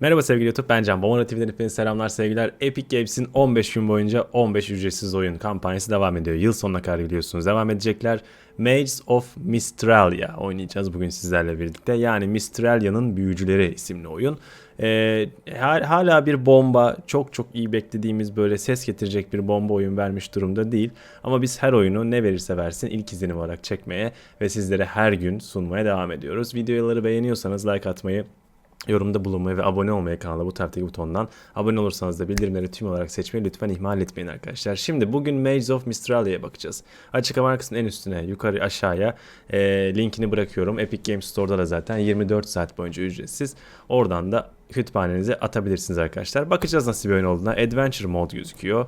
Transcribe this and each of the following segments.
Merhaba sevgili YouTube ben Can. Bomona TV'den hepinize selamlar sevgiler. Epic Games'in 15 gün boyunca 15 ücretsiz oyun kampanyası devam ediyor. Yıl sonuna kadar biliyorsunuz devam edecekler. Mages of Mistralia oynayacağız bugün sizlerle birlikte. Yani Mistralia'nın Büyücüleri isimli oyun. Ee, hala bir bomba, çok çok iyi beklediğimiz böyle ses getirecek bir bomba oyun vermiş durumda değil. Ama biz her oyunu ne verirse versin ilk izlenim olarak çekmeye ve sizlere her gün sunmaya devam ediyoruz. Videoları beğeniyorsanız like atmayı, yorumda bulunmayı ve abone olmayı kanala bu taraftaki butondan. Abone olursanız da bildirimleri tüm olarak seçmeyi lütfen ihmal etmeyin arkadaşlar. Şimdi bugün Maze of Mistralia'ya bakacağız. Açıklama arkasının en üstüne yukarı aşağıya e, linkini bırakıyorum. Epic Games Store'da da zaten 24 saat boyunca ücretsiz. Oradan da kütüphanenize atabilirsiniz arkadaşlar. Bakacağız nasıl bir oyun olduğuna. Adventure mod gözüküyor.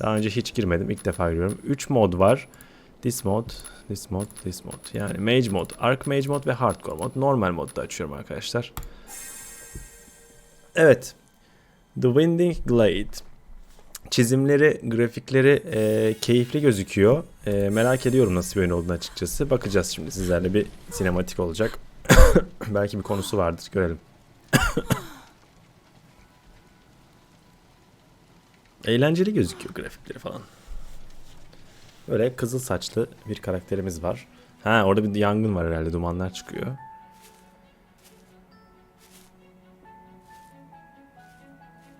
Daha önce hiç girmedim. ilk defa görüyorum. 3 mod var. This mod, this mod, this mod. Yani Mage mod, Arc Mage mod ve Hardcore mod. Normal modda açıyorum arkadaşlar. Evet. The Winding Glade. Çizimleri, grafikleri e, keyifli gözüküyor. E, merak ediyorum nasıl bir oyun olduğunu açıkçası. Bakacağız şimdi sizlerle bir sinematik olacak. Belki bir konusu vardır görelim. Eğlenceli gözüküyor grafikleri falan. Böyle kızıl saçlı bir karakterimiz var. Ha orada bir yangın var herhalde dumanlar çıkıyor.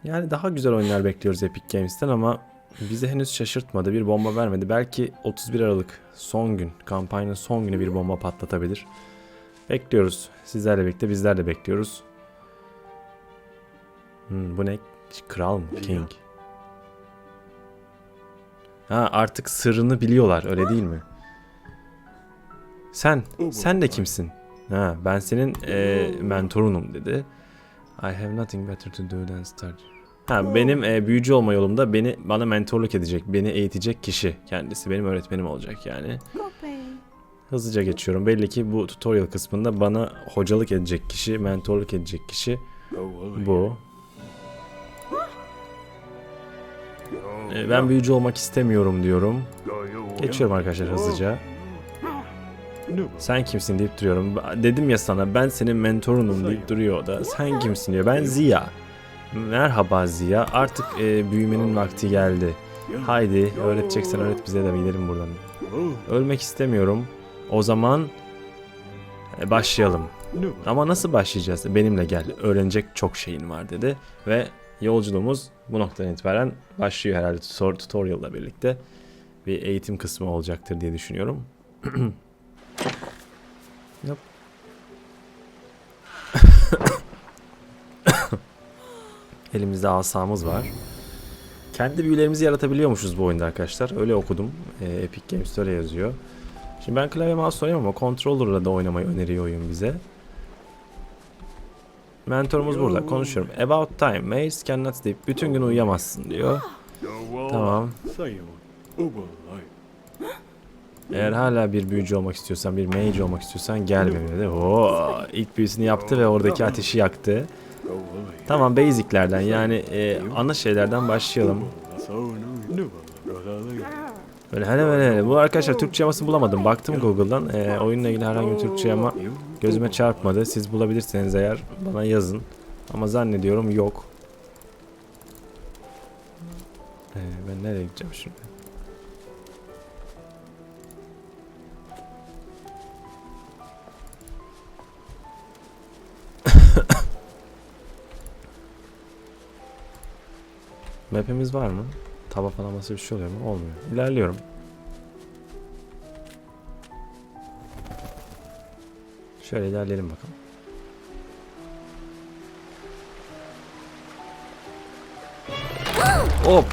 Yani daha güzel oyunlar bekliyoruz Epic Games'ten ama bize henüz şaşırtmadı. Bir bomba vermedi. Belki 31 Aralık son gün, kampanyanın son günü bir bomba patlatabilir. Bekliyoruz. Sizlerle birlikte bizler de bekliyoruz. Hmm, bu ne? Kral mı? King. Ha artık sırrını biliyorlar öyle değil mi? Sen, sen de kimsin? Ha ben senin e, mentorunum dedi. I have nothing better to do than start. Ha benim e, büyücü olma yolumda beni bana mentorluk edecek, beni eğitecek kişi kendisi benim öğretmenim olacak yani. Hızlıca geçiyorum. Belli ki bu tutorial kısmında bana hocalık edecek kişi, mentorluk edecek kişi bu. E, ben büyücü olmak istemiyorum diyorum. Geçiyorum arkadaşlar hızlıca. Sen kimsin deyip duruyorum. Dedim ya sana ben senin mentorunum deyip duruyor o da. Sen kimsin diyor. Ben Ziya. Merhaba Ziya. Artık e, büyümenin vakti geldi. Haydi öğreteceksen öğret bize de gidelim buradan. Ölmek istemiyorum. O zaman e, başlayalım. Ama nasıl başlayacağız? Benimle gel. Öğrenecek çok şeyin var dedi. Ve yolculuğumuz bu noktadan itibaren başlıyor herhalde tutorial'la birlikte. Bir eğitim kısmı olacaktır diye düşünüyorum. Yap. Elimizde asamız var. Kendi büyülerimizi yaratabiliyormuşuz bu oyunda arkadaşlar. Öyle okudum. E, Epic Games'te öyle yazıyor. Şimdi ben klavye mouse oynamam ama controller'la da oynamayı öneriyor oyun bize. Mentorumuz burada. Konuşuyorum. About time. Maze cannot sleep. Bütün gün uyuyamazsın diyor. Tamam. Eğer hala bir büyücü olmak istiyorsan, bir mage olmak istiyorsan gel benimle de. Oo, ilk büyüsünü yaptı ve oradaki ateşi yaktı. Tamam basiclerden yani e, ana şeylerden başlayalım. Böyle hele böyle hele. Bu arkadaşlar Türkçe yamasını bulamadım. Baktım Google'dan. E, oyunla ilgili herhangi bir Türkçe yama gözüme çarpmadı. Siz bulabilirseniz eğer bana yazın. Ama zannediyorum yok. E, ben nereye gideceğim şimdi? Map'imiz var mı? Taba falan basıp bir şey oluyor mu? Olmuyor. İlerliyorum. Şöyle ilerleyelim bakalım. Hop.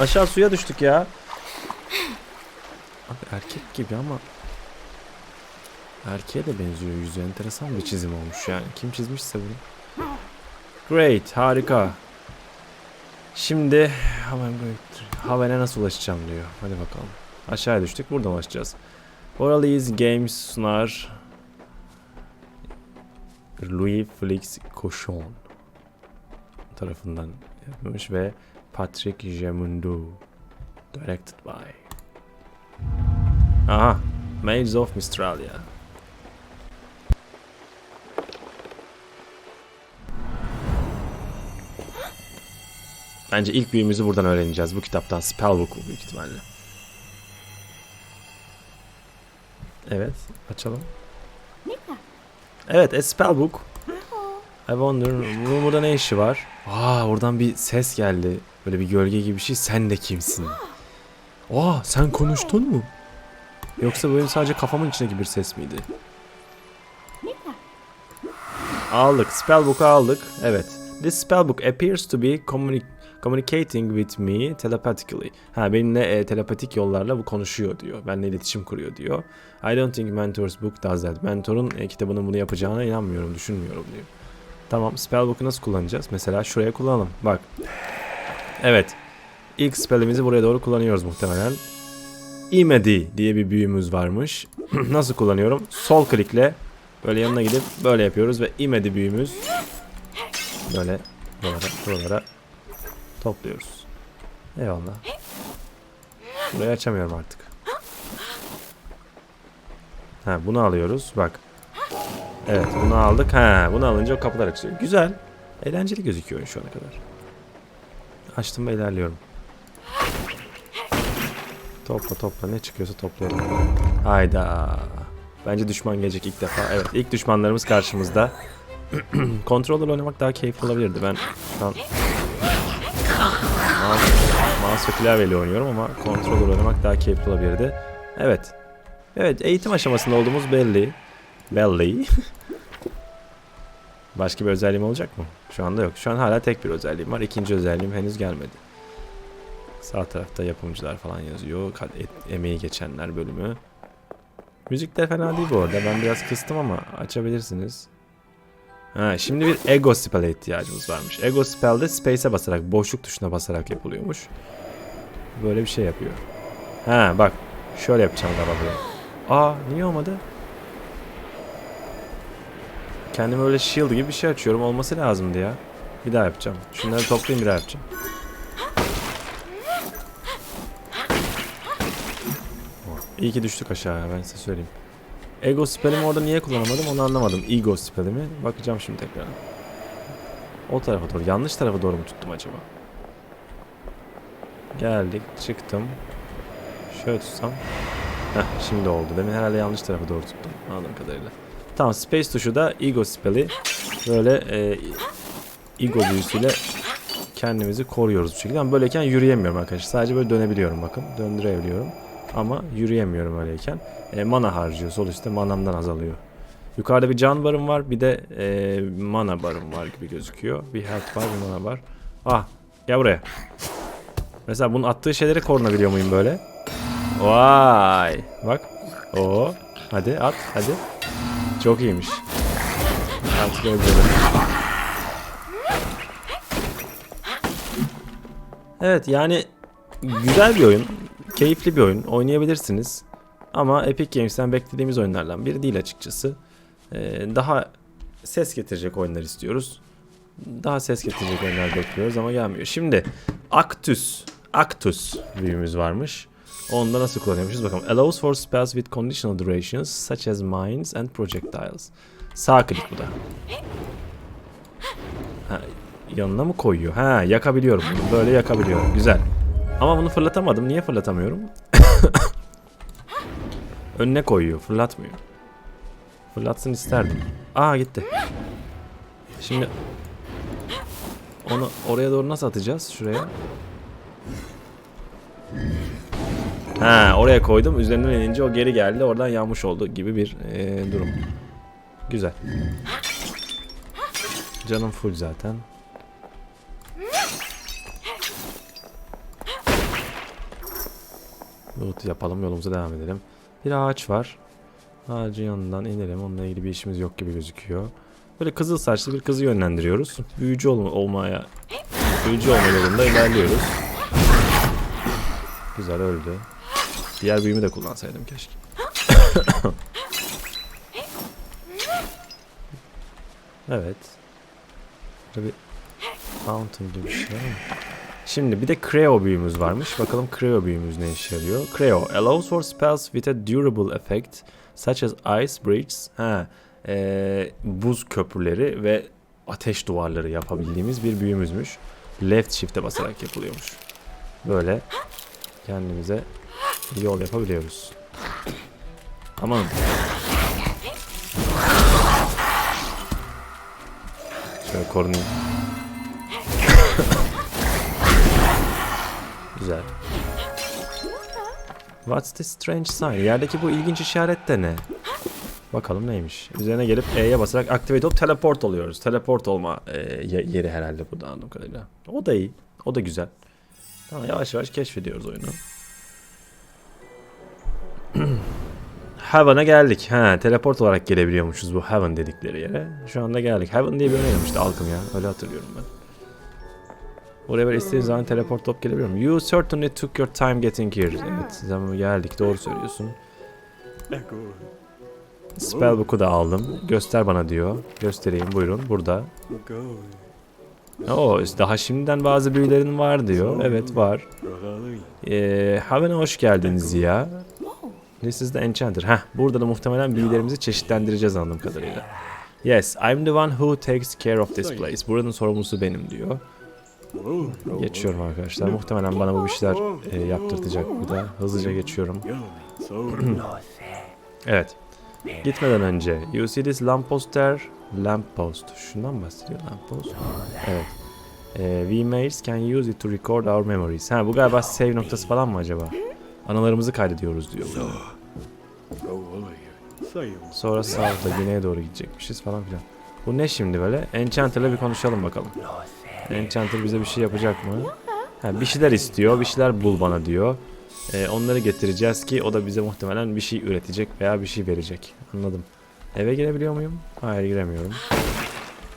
Aşağı suya düştük ya. Abi erkek gibi ama erkeğe de benziyor yüzü. Enteresan bir çizim olmuş yani. Kim çizmişse bunu. Great, harika. Şimdi Haven'e nasıl ulaşacağım diyor. Hadi bakalım. Aşağıya düştük. Buradan ulaşacağız. Oralıyız Games sunar. Louis Felix Cochon tarafından yapılmış ve Patrick Gemundu directed by. Aha, Maids of Mistralia. Bence ilk büyümüzü buradan öğreneceğiz. Bu kitaptan. Spellbook bu büyük ihtimalle. Evet. Açalım. Evet. A spellbook. I wonder. Bunun burada ne işi var? Aa oradan bir ses geldi. Böyle bir gölge gibi bir şey. Sen de kimsin? Aa sen konuştun mu? Yoksa böyle sadece kafamın içindeki bir ses miydi? Aldık. Spellbook'u aldık. Evet. This spellbook appears to be communi- communicating with me telepathically. Ha benimle e, telepatik yollarla bu konuşuyor diyor. Benimle iletişim kuruyor diyor. I don't think Mentor's book does that. Mentor'un e, kitabının bunu yapacağına inanmıyorum, düşünmüyorum diyor. Tamam, spellbook'u nasıl kullanacağız? Mesela şuraya kullanalım. Bak. Evet. İlk spellimizi buraya doğru kullanıyoruz muhtemelen. Imedi diye bir büyümüz varmış. nasıl kullanıyorum? Sol klikle böyle yanına gidip böyle yapıyoruz ve imedi büyümüz böyle buralara, buralara topluyoruz. Eyvallah. Burayı açamıyorum artık. Ha bunu alıyoruz. Bak. Evet bunu aldık. Ha bunu alınca o kapılar açılıyor. Güzel. Eğlenceli gözüküyor şu ana kadar. Açtım ve ilerliyorum. Topla topla ne çıkıyorsa toplayalım. Hayda. Bence düşman gelecek ilk defa. Evet ilk düşmanlarımız karşımızda. Controller oynamak daha keyifli olabilirdi. Ben şu an mouse, ve klavyeyle oynuyorum ama controller oynamak daha keyifli olabilirdi. Evet. Evet eğitim aşamasında olduğumuz belli. Belli. Başka bir özelliğim olacak mı? Şu anda yok. Şu an hala tek bir özelliğim var. İkinci özelliğim henüz gelmedi. Sağ tarafta yapımcılar falan yazıyor. Emeği geçenler bölümü. Müzikler fena değil bu arada. Ben biraz kıstım ama açabilirsiniz. Ha, şimdi bir ego spell'e ihtiyacımız varmış. Ego spell'de space'e basarak, boşluk tuşuna basarak yapılıyormuş. Böyle bir şey yapıyor. Ha bak. Şöyle yapacağım galiba böyle. Aa niye olmadı? Kendime öyle shield gibi bir şey açıyorum. Olması lazımdı ya. Bir daha yapacağım. Şunları toplayayım bir daha yapacağım. İyi ki düştük aşağıya ben size söyleyeyim. Ego spellimi orada niye kullanamadım onu anlamadım. Ego spellimi. Bakacağım şimdi tekrar. O tarafa doğru. Yanlış tarafa doğru mu tuttum acaba? Geldik. Çıktım. Şöyle tutsam. Heh şimdi oldu. Demin herhalde yanlış tarafa doğru tuttum. Anladığım kadarıyla. Tamam space tuşu da ego spell'i böyle e, ego büyüsüyle kendimizi koruyoruz bu şekilde. Ama böyleyken yürüyemiyorum arkadaşlar. Sadece böyle dönebiliyorum bakın. Döndürebiliyorum. Ama yürüyemiyorum öyleyken. E, mana harcıyor. Sol üstte manamdan azalıyor. Yukarıda bir can barım var. Bir de e, mana barım var gibi gözüküyor. Bir health var, bir mana var. Ah, gel buraya. Mesela bunun attığı şeyleri korunabiliyor muyum böyle? Vay. Bak. Oo. Hadi at, hadi. Çok iyiymiş. Artık öldürelim. Evet yani güzel bir oyun. Keyifli bir oyun. Oynayabilirsiniz. Ama Epic Games'ten beklediğimiz oyunlardan biri değil açıkçası. Ee, daha ses getirecek oyunlar istiyoruz. Daha ses getirecek oyunlar bekliyoruz ama gelmiyor. Şimdi Actus. Actus büyümüz varmış. Onu da nasıl kullanıyormuşuz bakalım. Allows for spells with conditional durations such as mines and projectiles. Sağ klik bu da. Ha, yanına mı koyuyor? Ha yakabiliyorum. Böyle yakabiliyorum. Güzel. Ama bunu fırlatamadım. Niye fırlatamıyorum? Önüne koyuyor. Fırlatmıyor. Fırlatsın isterdim. Aa gitti. Şimdi onu oraya doğru nasıl atacağız? Şuraya. Ha oraya koydum. Üzerinden inince o geri geldi. Oradan yanmış oldu gibi bir eee, durum. Güzel. Canım full zaten. Loot yapalım yolumuza devam edelim. Bir ağaç var. Ağacın yanından inelim. Onunla ilgili bir işimiz yok gibi gözüküyor. Böyle kızıl saçlı bir kızı yönlendiriyoruz. Büyücü ol olmaya büyücü olma yolunda ilerliyoruz. Güzel öldü. Diğer büyümü de kullansaydım keşke. evet. Böyle bir fountain gibi bir şey? Şimdi bir de Creo büyümüz varmış. Bakalım Creo büyümüz ne işe yarıyor. Creo allows for spells with a durable effect such as ice bridges. Ha, eee, buz köprüleri ve ateş duvarları yapabildiğimiz bir büyümüzmüş. left shift'e basarak yapılıyormuş. Böyle kendimize yol yapabiliyoruz. Aman. Şöyle korunayım. Güzel. What's this strange sign? Yerdeki bu ilginç işaret de ne? Bakalım neymiş. Üzerine gelip E'ye basarak activate olup teleport oluyoruz. Teleport olma e, ye- yeri herhalde burada anladığım kadarıyla. O da iyi. O da güzel. Tamam yavaş yavaş keşfediyoruz oyunu. Heaven'a geldik. Ha, teleport olarak gelebiliyormuşuz bu Heaven dedikleri yere. Şu anda geldik. Heaven diye bir oyun oynamıştı Alkım ya. Öyle hatırlıyorum ben. Oraya böyle istediğin zaman teleport olup gelebiliyorum. You certainly took your time getting here. Evet, zaman geldik. Doğru söylüyorsun. Spellbook'u da aldım. Göster bana diyor. Göstereyim buyurun. Burada. Oo, daha şimdiden bazı büyülerin var diyor. Evet var. Ee, Haven'a hoş geldiniz ya. This is the Enchanter. Heh, burada da muhtemelen büyülerimizi çeşitlendireceğiz anladığım kadarıyla. Yes, I'm the one who takes care of this place. Buranın sorumlusu benim diyor. Geçiyorum arkadaşlar. Muhtemelen bana bu bir şeyler e, yaptırtacak burada. Hızlıca geçiyorum. Evet. Gitmeden önce you see this lamppost there? Lamppost. Şundan bahsediyor lamppost? Evet. Ee, we mails can use it to record our memories. Ha bu galiba save noktası falan mı acaba? Anılarımızı kaydediyoruz diyor. Sonra sağda güneye doğru gidecekmişiz falan filan. Bu ne şimdi böyle? Enchanter'la bir konuşalım bakalım. Enchanter bize bir şey yapacak mı? Ha, bir şeyler istiyor, bir şeyler bul bana diyor. Ee, onları getireceğiz ki o da bize muhtemelen bir şey üretecek veya bir şey verecek. Anladım. Eve girebiliyor muyum? Hayır giremiyorum.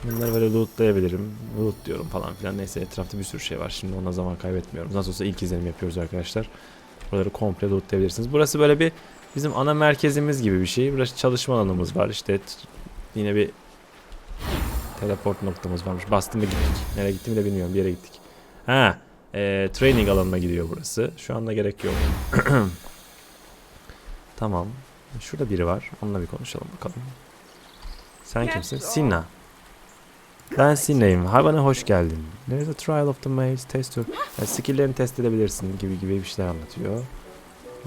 Bunları böyle lootlayabilirim. Loot diyorum falan filan. Neyse etrafta bir sürü şey var. Şimdi ona zaman kaybetmiyorum. Nasıl olsa ilk izlenim yapıyoruz arkadaşlar. Buraları komple lootlayabilirsiniz. Burası böyle bir bizim ana merkezimiz gibi bir şey. Burası çalışma alanımız var. İşte yine bir teleport noktamız varmış. Bastım ve gittik. Nereye gittiğimi de bilmiyorum. Bir yere gittik. Ha, e, training alanına gidiyor burası. Şu anda gerek yok. tamam. Şurada biri var. Onunla bir konuşalım bakalım. Sen kimsin? Sinna. Ben Sinna'yım. Hayvana hoş geldin. There is a trial of the maze test to... Yani skill'lerini test edebilirsin gibi gibi bir şeyler anlatıyor.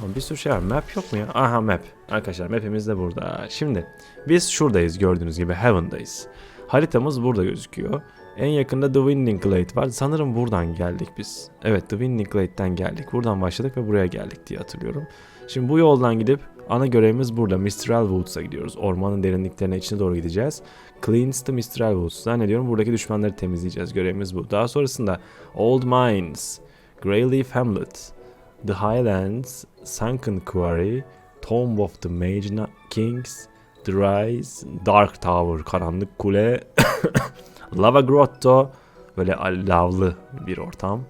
Ama bir sürü şey var. Map yok mu ya? Aha map. Arkadaşlar map'imiz de burada. Şimdi biz şuradayız gördüğünüz gibi Heaven'dayız. Haritamız burada gözüküyor. En yakında The Winding Glade var. Sanırım buradan geldik biz. Evet The Winding Glade'den geldik. Buradan başladık ve buraya geldik diye hatırlıyorum. Şimdi bu yoldan gidip ana görevimiz burada. Mistral Woods'a gidiyoruz. Ormanın derinliklerine içine doğru gideceğiz. Cleans the Mistral Woods. Zannediyorum buradaki düşmanları temizleyeceğiz. Görevimiz bu. Daha sonrasında Old Mines, Greyleaf Hamlet, The Highlands, Sunken Quarry, Tomb of the Mage Kings, The Rise, Dark Tower, Karanlık Kule, Lava Grotto, böyle lavlı bir ortam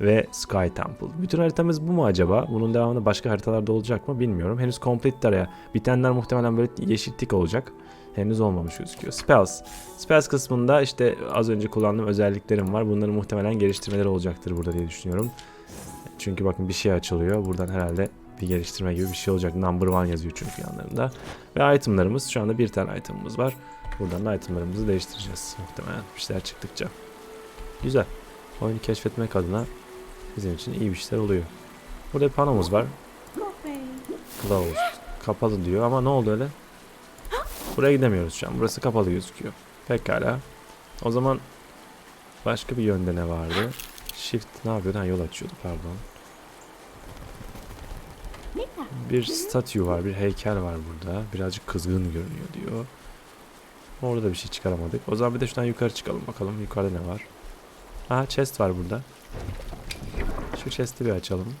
ve Sky Temple. Bütün haritamız bu mu acaba? Bunun devamında başka haritalarda olacak mı bilmiyorum. Henüz complete araya. Bitenler muhtemelen böyle yeşil tik olacak. Henüz olmamış gözüküyor. Spells. Spells kısmında işte az önce kullandığım özelliklerim var. Bunların muhtemelen geliştirmeleri olacaktır burada diye düşünüyorum. Çünkü bakın bir şey açılıyor. Buradan herhalde bir geliştirme gibi bir şey olacak. Number one yazıyor çünkü yanlarında. Ve itemlarımız şu anda bir tane itemımız var. Buradan da itemlarımızı değiştireceğiz muhtemelen bir şeyler çıktıkça. Güzel. Oyunu keşfetmek adına bizim için iyi bir şeyler oluyor. Burada bir panomuz var. Closed. Kapalı diyor ama ne oldu öyle? Buraya gidemiyoruz şu an. Burası kapalı gözüküyor. Pekala. O zaman başka bir yönde ne vardı? Shift ne yapıyordu? Ha, yol açıyordu pardon. Bir statü var, bir heykel var burada. Birazcık kızgın görünüyor diyor. Orada da bir şey çıkaramadık. O zaman bir de şuradan yukarı çıkalım bakalım. Yukarıda ne var? Aha chest var burada. Şu chest'i bir açalım.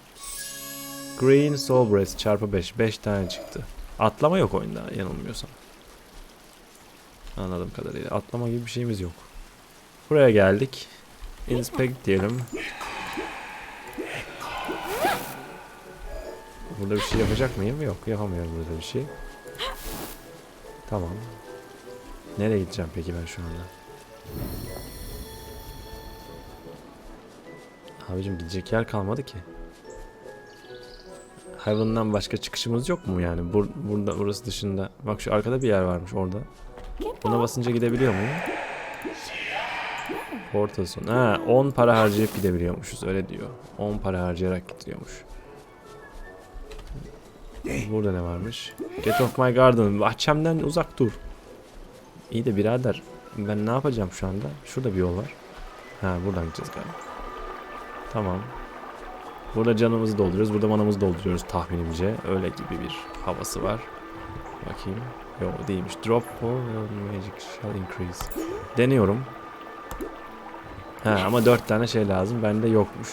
Green Soul Breast çarpı 5. 5 tane çıktı. Atlama yok oyunda yanılmıyorsam. Anladığım kadarıyla. Atlama gibi bir şeyimiz yok. Buraya geldik. Inspect diyelim. Burada bir şey yapacak mıyım? Yok yapamıyorum burada bir şey. Tamam. Nereye gideceğim peki ben şu anda? Abicim gidecek yer kalmadı ki. Heaven'dan başka çıkışımız yok mu yani? Bur burada burası dışında. Bak şu arkada bir yer varmış orada. Buna basınca gidebiliyor muyum? Portal sonu. Ha 10 para harcayıp gidebiliyormuşuz öyle diyor. 10 para harcayarak gidiyormuş. Burada ne varmış? Get off my garden. Bahçemden uzak dur. İyi de birader ben ne yapacağım şu anda? Şurada bir yol var. Ha buradan gideceğiz galiba. Tamam. Burada canımızı dolduruyoruz. Burada manamızı dolduruyoruz tahminimce. Öyle gibi bir havası var. Bakayım. Yok değilmiş. Drop for magic shall increase. Deniyorum. Ha ama 4 tane şey lazım. Bende yokmuş.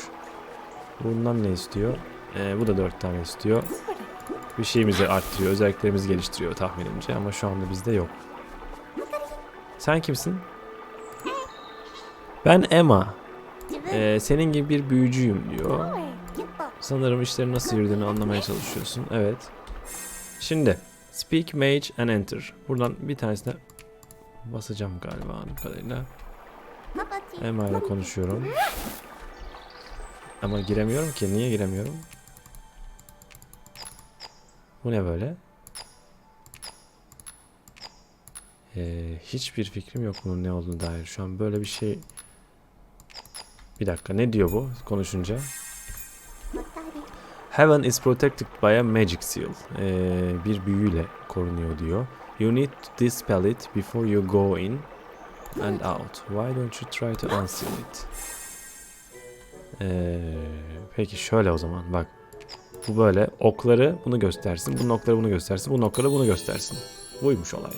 Bundan ne istiyor? Ee, bu da 4 tane istiyor bir şeyimizi arttırıyor, özelliklerimizi geliştiriyor tahminimce ama şu anda bizde yok. Sen kimsin? Ben Emma. Ee, senin gibi bir büyücüyüm diyor. Sanırım işleri nasıl yürüdüğünü anlamaya çalışıyorsun. Evet. Şimdi Speak Mage and Enter. Buradan bir tanesine basacağım galiba anım kadarıyla. Emma ile konuşuyorum. Ama giremiyorum ki. Niye giremiyorum? Bu ne böyle? Ee, hiçbir fikrim yok bunun ne olduğunu dair. Şu an böyle bir şey... Bir dakika ne diyor bu konuşunca? Heaven is protected by a magic seal. Ee, bir büyüyle korunuyor diyor. You need to dispel it before you go in and out. Why don't you try to unseal it? Ee, peki şöyle o zaman bak. Bu böyle okları bunu göstersin. Bunun okları bunu göstersin. Bunun okları bunu göstersin. Buymuş olay.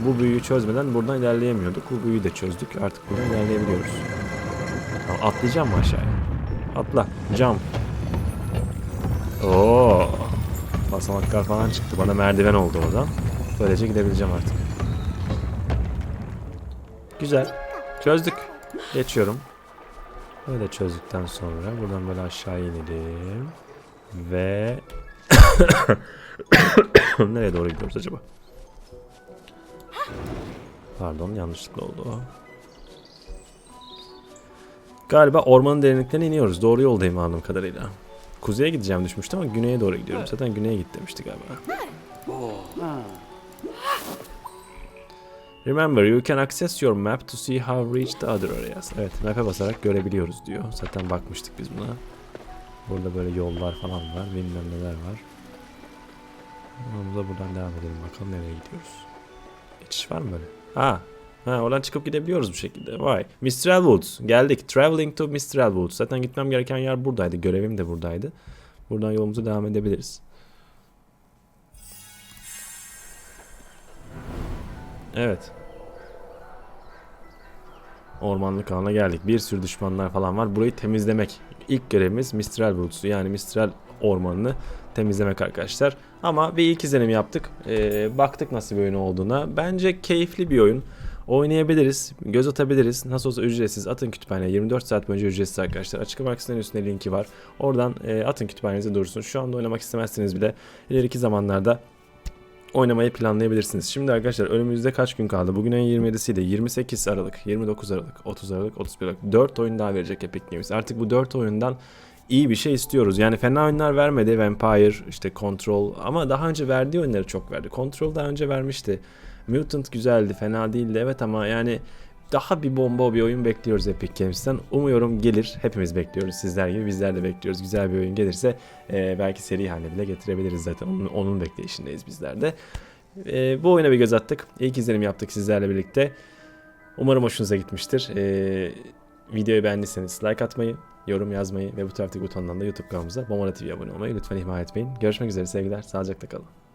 Bu büyüyü çözmeden buradan ilerleyemiyorduk. Bu büyüyü de çözdük. Artık buradan ilerleyebiliyoruz. Tamam, atlayacağım mı aşağıya? Atla. Jump. Oo. Basamaklar falan çıktı. Bana merdiven oldu oradan. Böylece gidebileceğim artık. Güzel. Çözdük. Geçiyorum. Böyle çözdükten sonra buradan böyle aşağı inelim. Ve nereye doğru gidiyoruz acaba? Pardon yanlışlıkla oldu. Galiba ormanın derinliklerine iniyoruz. Doğru yoldayım anladığım kadarıyla. Kuzeye gideceğim düşmüştü ama güneye doğru gidiyorum. Zaten güneye git demişti galiba. Remember, you can access your map to see how reach the other areas. Evet, map'e basarak görebiliyoruz diyor. Zaten bakmıştık biz buna. Burada böyle yollar falan var, bilmem neler var. Da buradan devam edelim bakalım nereye gidiyoruz. Geçiş var mı böyle? Ha, ha oradan çıkıp gidebiliyoruz bu şekilde. Vay. Mistral Woods. Geldik. Traveling to Mistral Woods. Zaten gitmem gereken yer buradaydı. Görevim de buradaydı. Buradan yolumuza devam edebiliriz. Evet. Ormanlık alana geldik. Bir sürü düşmanlar falan var. Burayı temizlemek. İlk görevimiz Mistral Woods'u yani Mistral ormanını temizlemek arkadaşlar. Ama bir ilk izlenim yaptık. Ee, baktık nasıl bir oyun olduğuna. Bence keyifli bir oyun. Oynayabiliriz, göz atabiliriz. Nasıl olsa ücretsiz. Atın kütüphaneye 24 saat boyunca ücretsiz arkadaşlar. Açıklama kısmının üstünde linki var. Oradan e, atın kütüphanenize dursun. Şu anda oynamak istemezseniz bile ileriki zamanlarda oynamayı planlayabilirsiniz. Şimdi arkadaşlar önümüzde kaç gün kaldı? Bugün ayın 27'siydi. 28 Aralık, 29 Aralık, 30 Aralık, 31 Aralık. 4 oyun daha verecek Epic Games. Artık bu 4 oyundan iyi bir şey istiyoruz. Yani fena oyunlar vermedi. Vampire, işte Control ama daha önce verdiği oyunları çok verdi. Control daha önce vermişti. Mutant güzeldi, fena değildi. Evet ama yani daha bir bomba bir oyun bekliyoruz Epic Games'ten. Umuyorum gelir. Hepimiz bekliyoruz. Sizler gibi bizler de bekliyoruz. Güzel bir oyun gelirse e, belki seri haline bile getirebiliriz zaten. Onun, onun bekleyişindeyiz bizler de. E, bu oyuna bir göz attık. İlk izlenim yaptık sizlerle birlikte. Umarım hoşunuza gitmiştir. E, videoyu beğendiyseniz like atmayı, yorum yazmayı ve bu taraftaki butondan da YouTube kanalımıza Bomara TV'ye abone olmayı lütfen ihmal etmeyin. Görüşmek üzere sevgiler. Sağlıcakla kalın.